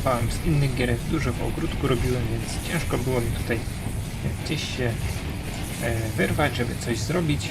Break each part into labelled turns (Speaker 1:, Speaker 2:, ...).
Speaker 1: nagrywałem z innych gier, dużo w ogródku robiłem, więc ciężko było mi tutaj gdzieś się e, wyrwać, żeby coś zrobić. E,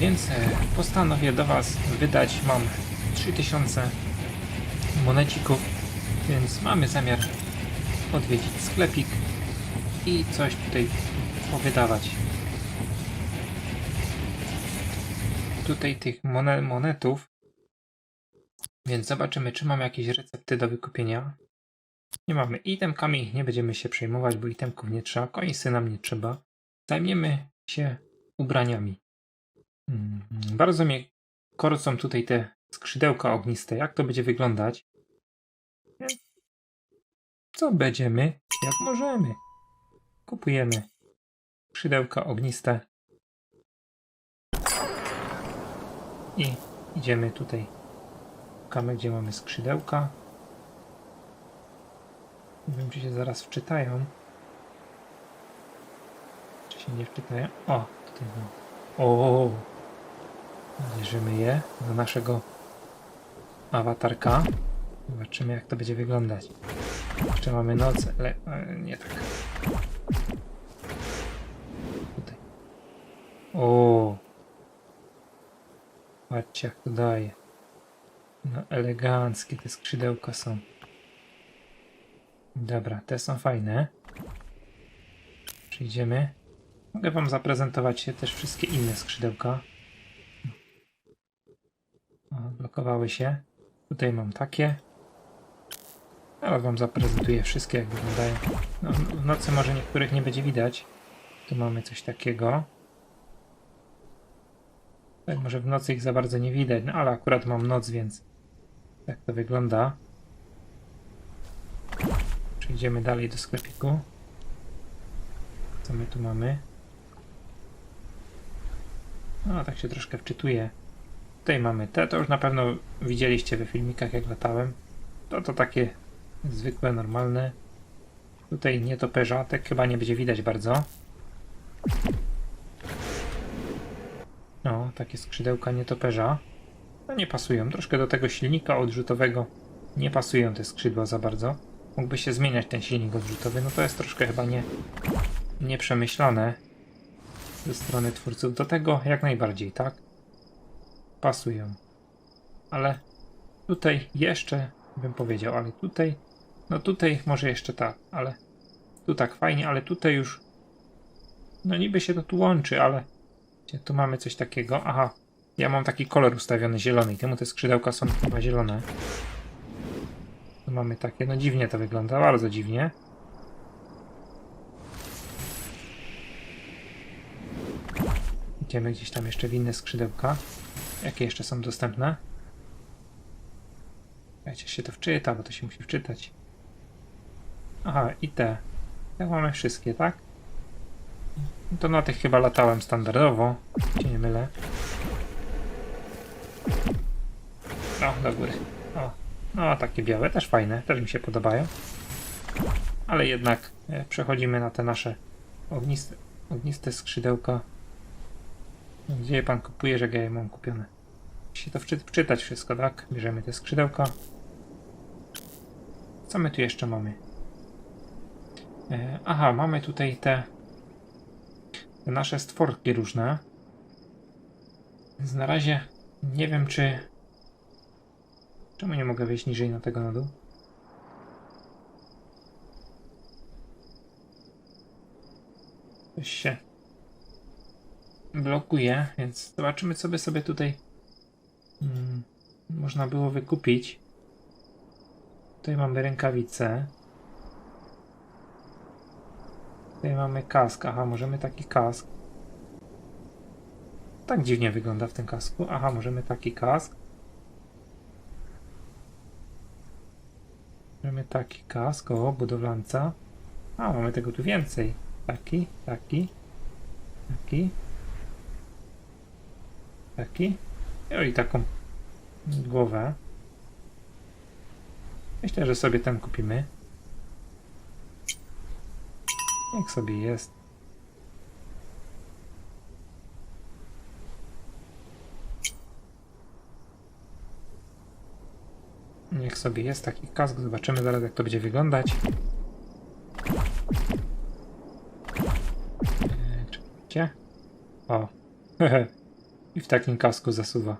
Speaker 1: Więc e, postanowię do Was wydać. Mam 3000 monecików, więc mamy zamiar odwiedzić sklepik i coś tutaj powydawać. Tutaj tych monet, monetów, więc zobaczymy, czy mam jakieś recepty do wykupienia. Nie mamy itemkami, nie będziemy się przejmować, bo itemków nie trzeba, końsy nam nie trzeba. Zajmiemy się ubraniami. Mm, Bardzo mnie korcą tutaj te skrzydełka ogniste. Jak to będzie wyglądać? Co będziemy? Jak możemy. Kupujemy skrzydełka ogniste. I idziemy tutaj. Szukamy, gdzie mamy skrzydełka. Nie wiem, czy się zaraz wczytają. Czy się nie wczytają? O, tutaj mam. O! Bierzemy je do naszego awatarka. Zobaczymy, jak to będzie wyglądać. Jeszcze mamy noc, ale nie tak. Tutaj. O! Patrzcie, jak to daje. No, eleganckie te skrzydełka są. Dobra, te są fajne. Przyjdziemy. Mogę wam zaprezentować też wszystkie inne skrzydełka. O, blokowały się. Tutaj mam takie. Ale wam zaprezentuję wszystkie, jak wyglądają. No, w nocy może niektórych nie będzie widać. Tu mamy coś takiego. Tak, może w nocy ich za bardzo nie widać, no ale akurat mam noc, więc tak to wygląda. Przejdziemy dalej do sklepiku. Co my tu mamy? No, tak się troszkę wczytuję. Tutaj mamy te, to już na pewno widzieliście we filmikach jak latałem. To to takie zwykłe, normalne. Tutaj nietoperza, tak chyba nie będzie widać bardzo. No, takie skrzydełka nietoperza. No nie pasują. Troszkę do tego silnika odrzutowego nie pasują te skrzydła za bardzo. Mógłby się zmieniać ten silnik odrzutowy, no to jest troszkę chyba nie, nieprzemyślane ze strony twórców. Do tego jak najbardziej, tak? Pasują. Ale tutaj jeszcze bym powiedział, ale tutaj, no tutaj może jeszcze tak, ale tu tak fajnie, ale tutaj już no niby się to tu łączy, ale tu mamy coś takiego? Aha, ja mam taki kolor ustawiony zielony i temu te skrzydełka są chyba zielone. Tu mamy takie, no dziwnie to wygląda, bardzo dziwnie. Idziemy gdzieś tam jeszcze w inne skrzydełka. Jakie jeszcze są dostępne? Słuchajcie, się to wczyta, bo to się musi wczytać. Aha, i te. Tak mamy wszystkie, tak? No To na tych chyba latałem standardowo, się nie mylę. O, do góry. O, no takie białe, też fajne, też mi się podobają. Ale jednak e, przechodzimy na te nasze ogniste, ogniste skrzydełka. Gdzie je pan kupuje, że ja je mam kupione? Się to wczy wczytać wszystko, tak? Bierzemy te skrzydełka. Co my tu jeszcze mamy? E, aha, mamy tutaj te te nasze stworki różne. Więc na razie nie wiem, czy. Czemu nie mogę wejść niżej na tego na dół? Coś się blokuje, więc zobaczymy, co by sobie tutaj mm, można było wykupić. Tutaj mamy rękawice. Tutaj mamy kask. Aha, możemy taki kask. Tak dziwnie wygląda w tym kasku. Aha, możemy taki kask. Taki kask, o, budowlanca. A, mamy tego tu więcej. Taki, taki, taki, taki. No i taką głowę. Myślę, że sobie ten kupimy. Jak sobie jest. Niech sobie jest taki kask, zobaczymy zaraz jak to będzie wyglądać. Eee, Czekajcie. O. I w takim kasku zasuwa.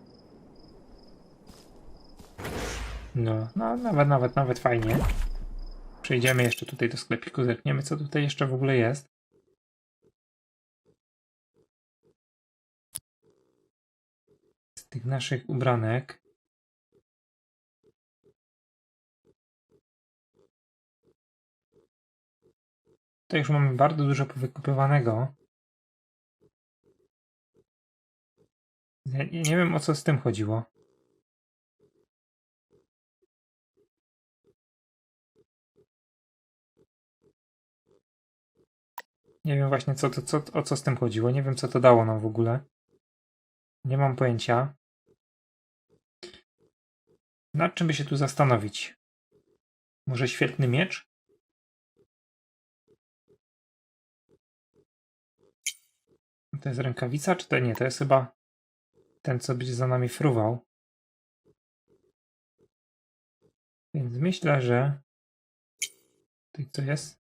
Speaker 1: No, no nawet, nawet, nawet fajnie. Przejdziemy jeszcze tutaj do sklepiku, zerkniemy co tutaj jeszcze w ogóle jest. Z tych naszych ubranek. Tutaj już mamy bardzo dużo powykupywanego. Ja nie nie wiem o co z tym chodziło. Nie wiem właśnie co, to, co, o co z tym chodziło. Nie wiem co to dało nam w ogóle. Nie mam pojęcia. Nad czym by się tu zastanowić? Może świetny miecz? To jest rękawica, czy to nie? To jest chyba ten, co będzie za nami fruwał. Więc myślę, że... Tutaj co jest?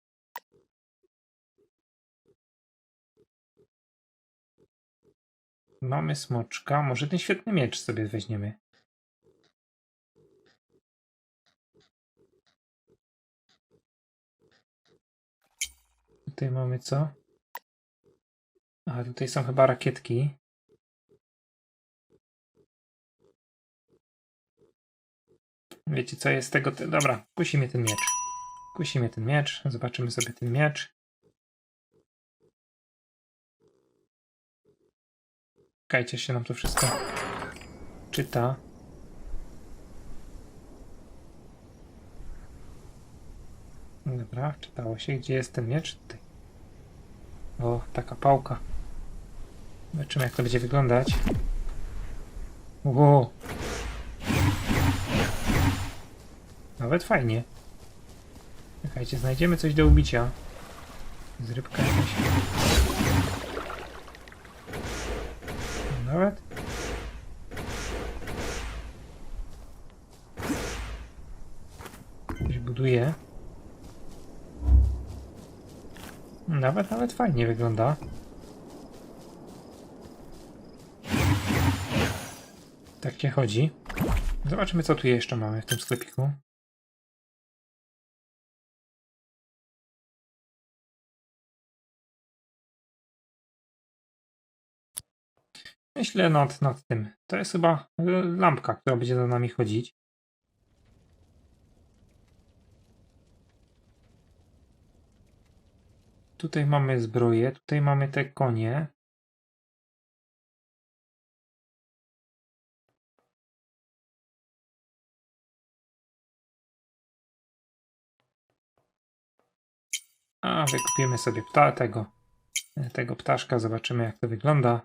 Speaker 1: Mamy smoczka. Może ten świetny miecz sobie weźmiemy. Tutaj mamy co? A tutaj są chyba rakietki. Wiecie co jest tego? Te- Dobra, kusi mnie ten miecz. Kusi mnie ten miecz. Zobaczymy sobie ten miecz. Czekajcie, się nam to wszystko czyta. Dobra, czytało się. Gdzie jest ten miecz? Tutaj. O, taka pałka. Zobaczymy, jak to będzie wyglądać. Wow. Nawet fajnie. Czekajcie, znajdziemy coś do ubicia. Z rybka jakaś. Nawet. Coś buduje. Nawet, nawet fajnie wygląda. Tak cię chodzi. Zobaczymy, co tu jeszcze mamy w tym sklepiku. Myślę nad, nad tym. To jest chyba y, lampka, która będzie za nami chodzić. Tutaj mamy zbroję, tutaj mamy te konie. A, wykupimy sobie pta tego, tego ptaszka, zobaczymy jak to wygląda.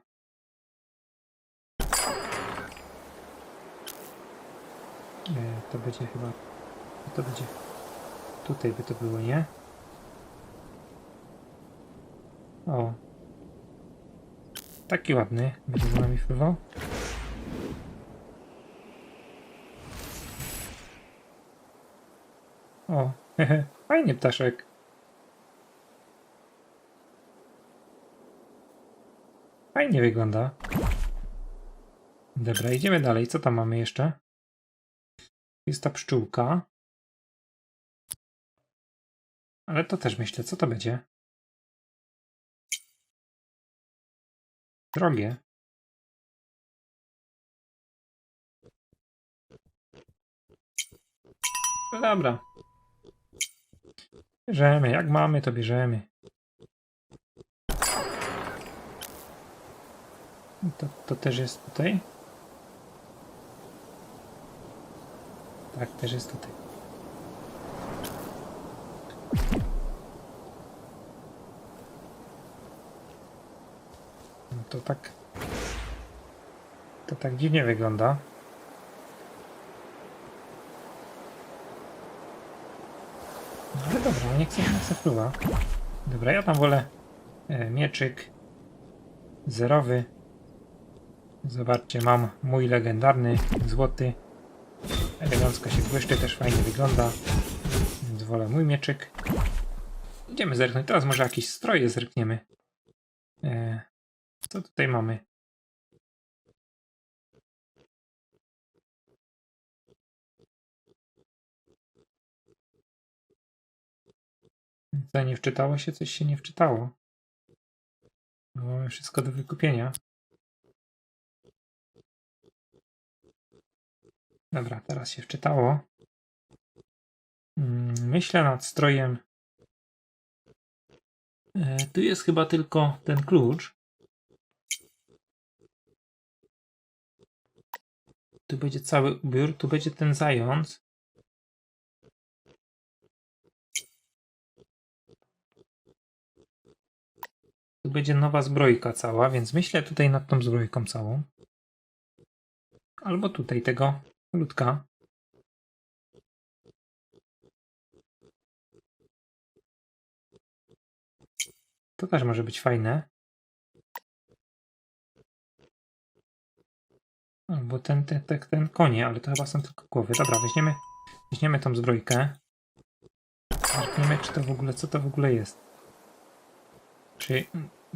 Speaker 1: E, To będzie chyba. To będzie. Tutaj by to było, nie? O. Taki ładny. Będzie za nami fruwał. O, hehe, fajnie ptaszek. Fajnie wygląda. Dobra, idziemy dalej. Co tam mamy jeszcze? Jest ta pszczółka. Ale to też myślę, co to będzie? Drogie. No dobra. Bierzemy, jak mamy, to bierzemy. To, to też jest tutaj? Tak, też jest tutaj. No to tak. To tak dziwnie wygląda. No ale dobra, nie chcę, nie chcę wpływa. Dobra, ja tam wolę e, mieczyk zerowy. Zobaczcie, mam mój legendarny złoty Elegancko się błyszczy, też fajnie wygląda. Więc wolę mój mieczyk. Idziemy zerknąć. Teraz może jakieś stroje zerkniemy. E, co tutaj mamy? Co, nie wczytało się? Coś się nie wczytało. Mamy wszystko do wykupienia. Dobra, teraz się wczytało. Mm, Myślę nad strojem. E, tu jest chyba tylko ten klucz. Tu będzie cały ubiór, tu będzie ten zając. Tu będzie nowa zbrojka cała, więc myślę tutaj nad tą zbrojką całą. Albo tutaj tego ludka. To też może być fajne. Albo ten, ten, ten, ten konie, ale to chyba są tylko głowy. Dobra, weźmiemy, weźmiemy tą zbrojkę. Zerkniemy, czy to w ogóle, co to w ogóle jest. Czy,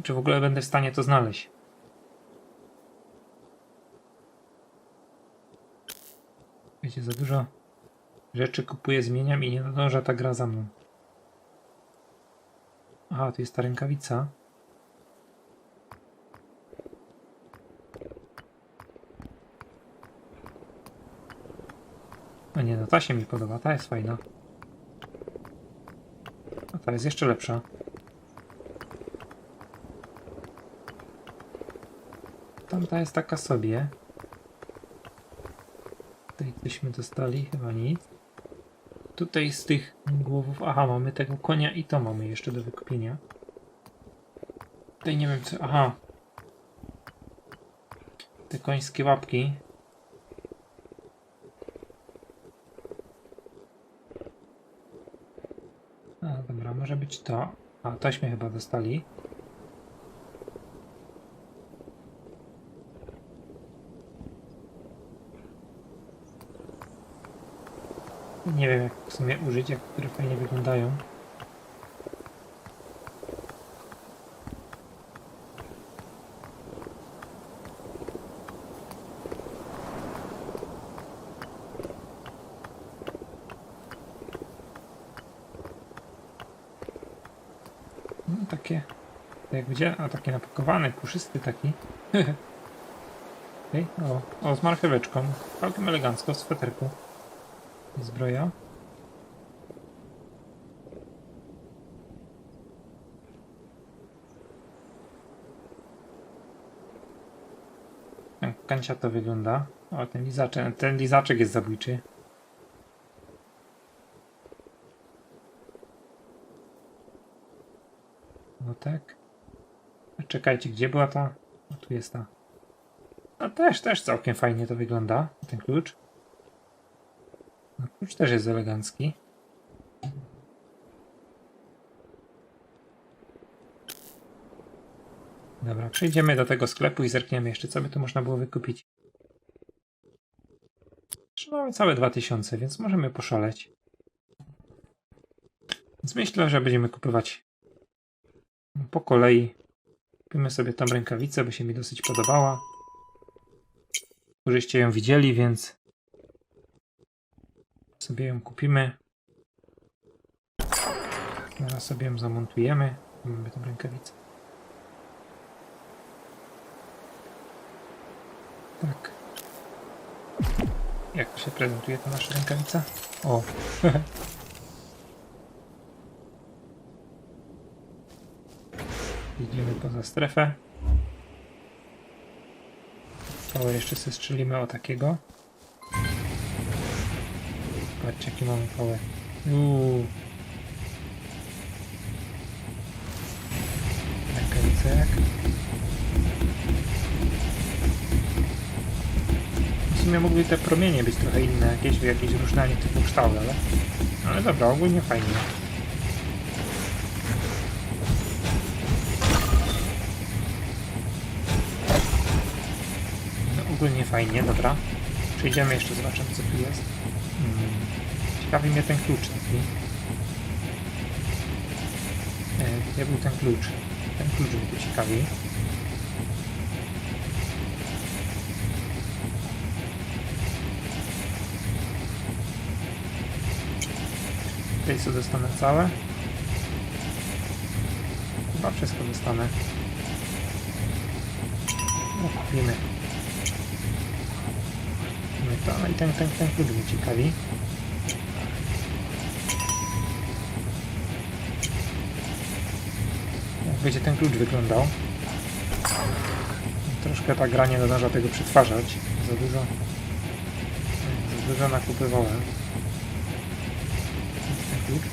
Speaker 1: czy w ogóle będę w stanie to znaleźć. Wiecie, za dużo rzeczy kupuję, zmieniam i nie nadąża ta gra za mną. Aha, tu jest ta rękawica. A nie, no ta się mi podoba, ta jest fajna. A ta jest jeszcze lepsza. Tamta jest taka sobie. Tutaj cośmy dostali, chyba nic. Tutaj z tych głowów, aha, mamy tego konia i to mamy jeszcze do wykupienia. Tutaj nie wiem co, aha. Te końskie łapki. A, dobra, może być to. A, tośmy chyba dostali. Nie wiem jak w sumie użyć, jak które fajnie wyglądają. No takie, jak gdzie? A takie napakowany, puszysty taki. Okej, o, o, z marcheweczką. Całkiem elegancko, w sweterku. Zbroja. Jak kancia to wygląda. O, ten lizaczek, ten lizaczek jest zabójczy. No tak. Czekajcie, gdzie była ta? O, tu jest ta. A też, też całkiem fajnie to wygląda, ten klucz. Klucz też jest elegancki. Dobra, przejdziemy do tego sklepu i zerkniemy jeszcze, co by tu można było wykupić. Mamy całe 2000, więc możemy poszaleć. Więc myślę, że będziemy kupować po kolei. Kupimy sobie tą rękawicę, bo się mi dosyć podobała. Żeście ją widzieli, więc sobie ją kupimy. Zaraz sobie ją zamontujemy. Mamy tą rękawicę. Tak. Jak się prezentuje ta nasza rękawica? O! Idziemy poza strefę. To jeszcze sobie strzelimy o takiego. Patrzcie, jaki mamy pałę. Uuu. Rękawicek. W sumie mogły te promienie być trochę inne, jakieś, jakieś różnianie typu kształt, ale... Ale dobra, ogólnie fajnie. No ogólnie fajnie, dobra. Przejdziemy jeszcze, zobaczymy co tu jest. Ciekawi mnie ten klucz taki. E, Gdzie był ten klucz? Ten klucz mnie tu ciekawi. Tutaj co dostanę całe? Chyba wszystko dostanę. No, kupimy. Kupimy to, no i ten, ten, ten klucz mnie ciekawi. Będzie ten klucz wyglądał? Troszkę ta gra nie nadąża tego przetwarzać. Za dużo... Za dużo nakupywałem. Ten klucz.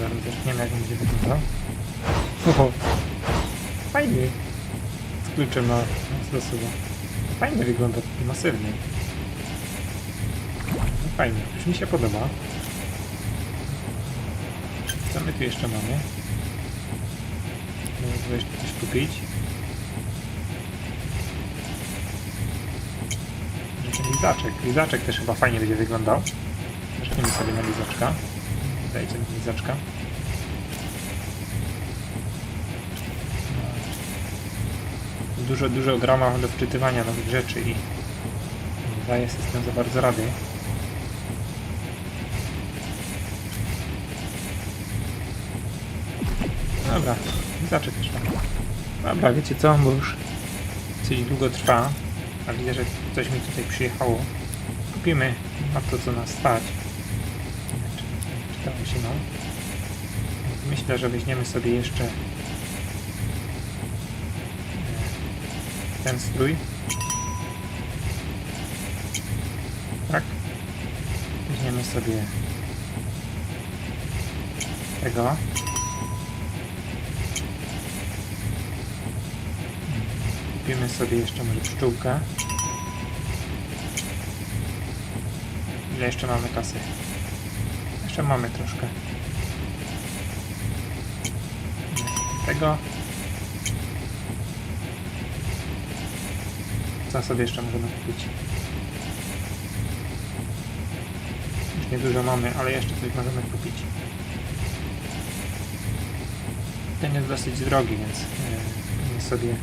Speaker 1: Zaraz zerkniemy jak będzie wyglądał. Oho. Fajny. Z kluczem na, na. Fajnie wygląda, masywny. No fajnie, już mi się podoba. My tu jeszcze mamy? Możemy jeszcze coś kupić. Lizaczek. Lizaczek też chyba fajnie będzie wyglądał. Weźmiemy sobie na lizaczka. Dajcie mi lizaczka. Dużo, dużo gra ma do wczytywania nowych rzeczy i daje system za bardzo rady. Dobra, też fajny. Dobra, wiecie co, bo już coś długo trwa, a widzę, że coś mi tutaj przyjechało. Kupimy na to, co nas stać. Nie wiem, czy czytało się, no. Myślę, że weźmiemy sobie jeszcze e, ten strój. Tak. Weźmiemy sobie tego. Kupimy sobie jeszcze może pszczółkę. Ile jeszcze mamy kasy? Jeszcze mamy troszkę. Tego. Co sobie jeszcze możemy kupić? Już niedużo mamy, ale jeszcze coś możemy kupić. Ten jest dosyć drogi, więc e, sobie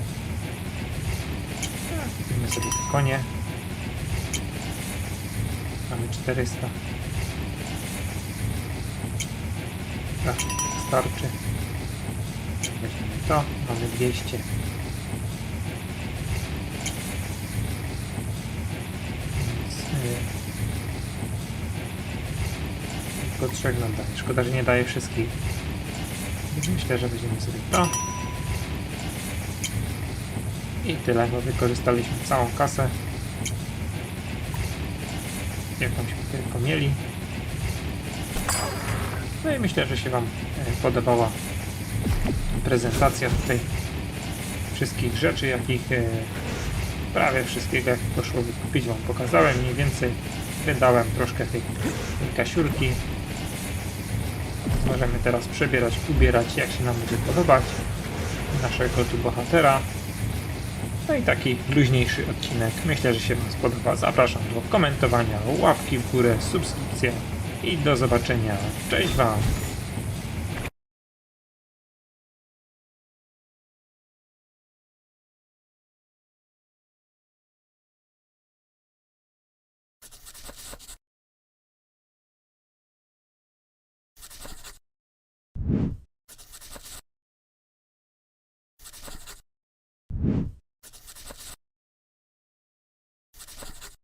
Speaker 1: Kupimy sobie te konie. Mamy 400. Tak, starczy. Weźmiemy to. Mamy 200. Więc, yy, tylko trzech nam daje. Szkoda, że nie daje wszystkich. Myślę, że weźmiemy sobie to. I tyle, bo wykorzystaliśmy całą kasę. Jakąśmy tylko mieli. No i myślę, że się Wam e, podobała prezentacja tutaj wszystkich rzeczy, jakich e, prawie wszystkiego, jak poszło wykupić Wam pokazałem mniej więcej. Wydałem troszkę tej, kasiurki. Możemy teraz przebierać, ubierać jak się nam będzie podobać naszego tu bohatera. No i taki luźniejszy odcinek. Myślę, że się Wam spodoba. Zapraszam do komentowania, łapki w górę, subskrypcje i do zobaczenia. Cześć Wam!